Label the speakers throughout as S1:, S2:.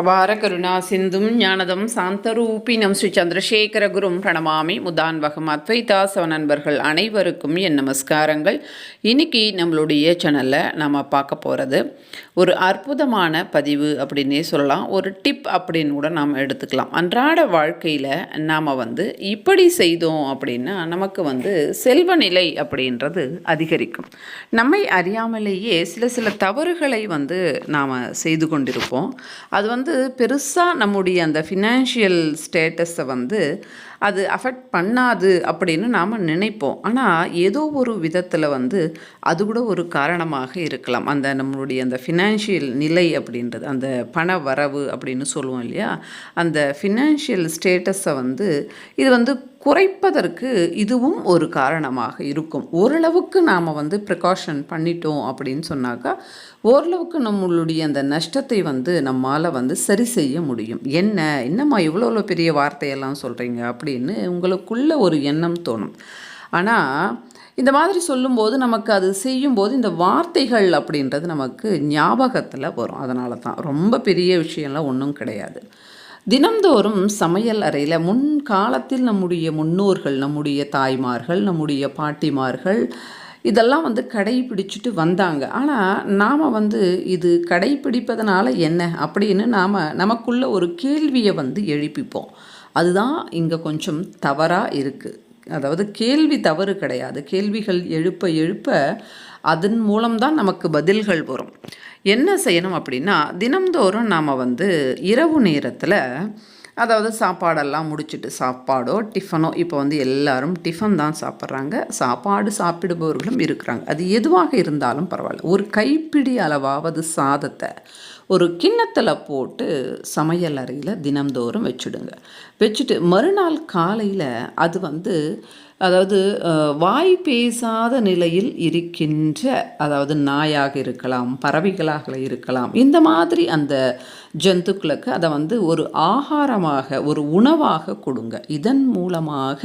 S1: அபார கருணா சிந்தும் ஞானதம் சாந்தரூபினம் ஸ்ரீ சந்திரசேகர குரும் பிரணமாமி முதான்வகம் அத்வைதாசவ நண்பர்கள் அனைவருக்கும் என் நமஸ்காரங்கள். இன்னைக்கு நம்மளுடைய சேனலில் நம்ம பார்க்க போகிறது ஒரு அற்புதமான பதிவு அப்படின்னே சொல்லலாம். ஒரு டிப் அப்படின்னு கூட நாம் எடுத்துக்கலாம். அன்றாட வாழ்க்கையில் நாம் வந்து இப்படி செய்தோம் அப்படின்னா நமக்கு வந்து செல்வ நிலை அப்படின்றது அதிகரிக்கும். நம்மை அறியாமலேயே சில சில தவறுகளை வந்து நாம் செய்து கொண்டிருப்போம். அது வந்து வந்து பெருசாக நம்முடைய அந்த ஃபினான்ஷியல் ஸ்டேட்டஸை வந்து அது அஃபெக்ட் பண்ணாது அப்படின்னு நாம் நினைப்போம். ஆனால் ஏதோ ஒரு விதத்தில் வந்து அது கூட ஒரு காரணமாக இருக்கலாம். அந்த நம்மளுடைய அந்த ஃபினான்ஷியல் நிலை அப்படின்றது அந்த பண வரவு அப்படின்னு சொல்லுவோம் இல்லையா? அந்த ஃபினான்ஷியல் ஸ்டேட்டஸை வந்து இது வந்து குறைப்பதற்கு இதுவும் ஒரு காரணமாக இருக்கும். ஓரளவுக்கு நாம் வந்து ப்ரிகாஷன் பண்ணிட்டோம் அப்படின்னு சொன்னாக்கா ஓரளவுக்கு நம்மளுடைய அந்த நஷ்டத்தை வந்து நம்மால் வந்து சரி செய்ய முடியும். என்ன? என்னம்மா இவ்வளோ இவ்வளோ பெரிய வார்த்தையெல்லாம் சொல்கிறீங்க அப்படின்னு உங்களுக்குள்ள ஒரு எண்ணம் தோணும். ஆனால் இந்த மாதிரி சொல்லும்போது நமக்கு அது செய்யும்போது இந்த வார்த்தைகள் அப்படின்றது நமக்கு ஞாபகத்தில் வரும். அதனால தான் ரொம்ப பெரிய விஷயம்லாம் ஒன்றும் கிடையாது. தினம்தோறும் சமையல் அறையில் முன் காலத்தில் நம்முடைய முன்னோர்கள் நம்முடைய தாய்மார்கள் நம்முடைய பாட்டிமார்கள் இதெல்லாம் வந்து கடைபிடிச்சிட்டு வந்தாங்க. ஆனால் நாம் வந்து இது கடைபிடிப்பதனால என்ன அப்படின்னு நாம் நமக்குள்ள ஒரு கேள்வியை வந்து எழுப்பிப்போம். அதுதான் இங்கே கொஞ்சம் தவறாக இருக்குது அதாவது கேள்வி தவறு கிடையாது. கேள்விகள் எழுப்ப எழுப்ப அதன் மூலம்தான் நமக்கு பதில்கள் வரும். என்ன செய்யணும் அப்படின்னா தினம்தோறும் நாம் வந்து இரவு நேரத்தில் அதாவது சாப்பாடெல்லாம் முடிச்சுட்டு சாப்பாடோ டிஃபனோ இப்போ வந்து எல்லாரும் டிஃபன் தான் சாப்பிட்றாங்க. சாப்பாடு சாப்பிடுபவர்களும் இருக்கிறாங்க. அது எதுவாக இருந்தாலும் பரவாயில்ல. ஒரு கைப்பிடி அளவாவது சாதத்தை ஒரு கிண்ணத்தில் போட்டு சமையல் அறையில் தினம்தோறும் வச்சுடுங்க. வச்சுட்டு மறுநாள் காலையில் அது வந்து அதாவது வாய் பேசாத நிலையில் இருக்கின்ற அதாவது நாயாக இருக்கலாம் பறவைகளாக இருக்கலாம் இந்த மாதிரி அந்த ஜந்துக்களுக்கு அதை வந்து ஒரு ஆகாரமாக ஒரு உணவாக கொடுங்க. இதன் மூலமாக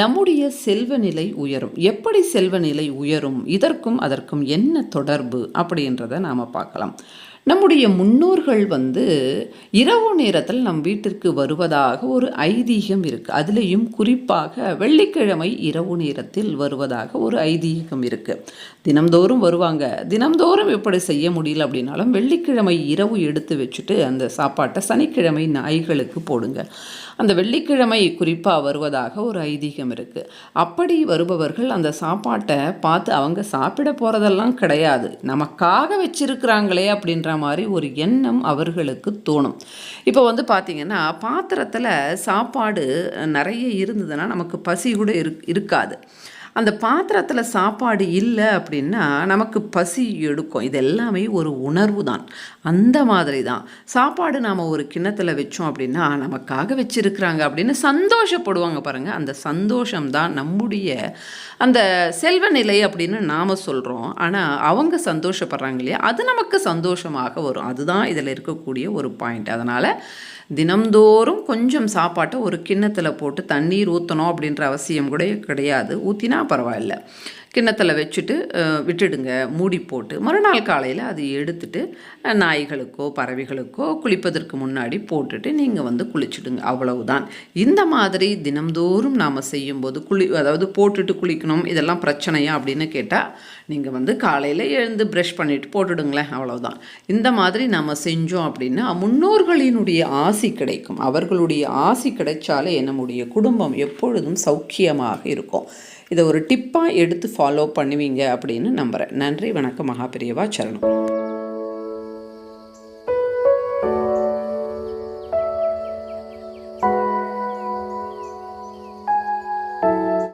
S1: நம்முடைய செல்வ நிலை உயரும். எப்படி செல்வ நிலை உயரும்? இதற்கும் அதற்கும் என்ன தொடர்பு? அப்படின்றத நாம் பார்க்கலாம். நம்முடைய முன்னோர்கள் வந்து இரவு நேரத்தில் நம் வீட்டிற்கு வருவதாக ஒரு ஐதீகம் இருக்குது அதுலேயும் குறிப்பாக வெள்ளிக்கிழமை இரவு நேரத்தில் வருவதாக ஒரு ஐதீகம் இருக்குது தினம்தோறும் வருவாங்க. தினம்தோறும் எப்படி செய்ய முடியல அப்படின்னாலும் வெள்ளிக்கிழமை இரவு எடுத்து வச்சுட்டு அந்த சாப்பாட்டை சனிக்கிழமை நாய்களுக்கு போடுங்க. அந்த வெள்ளிக்கிழமை குறிப்பாக வருவதாக ஒரு ஐதீகம் இருக்குது அப்படி வருபவர்கள் அந்த சாப்பாட்டை பார்த்து அவங்க சாப்பிட போகிறதெல்லாம் கிடையாது. நமக்காக வச்சிருக்கிறாங்களே அப்படின்ற மாதிரி ஒரு எண்ணம் அவர்களுக்கு தோணும். இப்போ வந்து பார்த்திங்கன்னா பாத்திரத்தில் சாப்பாடு நிறைய இருந்ததுன்னா நமக்கு பசி கூட இருக்காது. அந்த பாத்திரத்தில் சாப்பாடு இல்லை அப்படின்னா நமக்கு பசி எடுக்கும். இது எல்லாமே ஒரு உணர்வு தான். அந்த மாதிரி தான். சாப்பாடு நாம் ஒரு கிண்ணத்தில் வச்சோம் அப்படின்னா நமக்காக வச்சுருக்கிறாங்க அப்படின்னு சந்தோஷப்படுவாங்க பாருங்கள் அந்த சந்தோஷம் தான் நம்முடைய அந்த செல்வ நிலை அப்படின்னு நாம் சொல்கிறோம் ஆனால் அவங்க சந்தோஷப்படுறாங்க இல்லையா? அது நமக்கு சந்தோஷமாக வரும். அதுதான் இதில் இருக்கக்கூடிய ஒரு பாயிண்ட் அதனால் தினம்தோறும் கொஞ்சம் சாப்பாட்டை ஒரு கிண்ணத்தில் போட்டு தண்ணீர் ஊற்றணும் அப்படின்ற அவசியம் கூட கிடையாது. ஊற்றினா பரவாயில்ல. கிண்ணத்தில் வச்சுட்டு விட்டுடுங்க. மூடி போட்டு மறுநாள் காலையில் அது எடுத்துட்டு நாய்களுக்கோ பறவைகளுக்கோ குளிப்பதற்கு முன்னாடி போட்டுட்டு நீங்கள் வந்து குளிச்சுடுங்க. அவ்வளவுதான். இந்த மாதிரி தினம்தோறும் நாம் செய்யும்போது குளி அதாவது போட்டுட்டு குளிக்கணும் இதெல்லாம் பிரச்சனையா அப்படின்னு கேட்டால் நீங்கள் வந்து காலையில் எழுந்து ப்ரஷ் பண்ணிவிட்டு போட்டுடுங்களேன். அவ்வளவுதான். இந்த மாதிரி நம்ம செஞ்சோம் அப்படின்னா முன்னோர்களினுடைய ஆசி கிடைக்கும். அவர்களுடைய ஆசி கிடைச்சாலே நம்முடைய குடும்பம் எப்பொழுதும் சௌக்கியமாக இருக்கும். இதை ஒரு டிப்பாக எடுத்து ஃபாலோ பண்ணுவீங்க அப்படின்னு நம்புகிறேன் நன்றி வணக்கம் மகாபிரியவா சரணம்.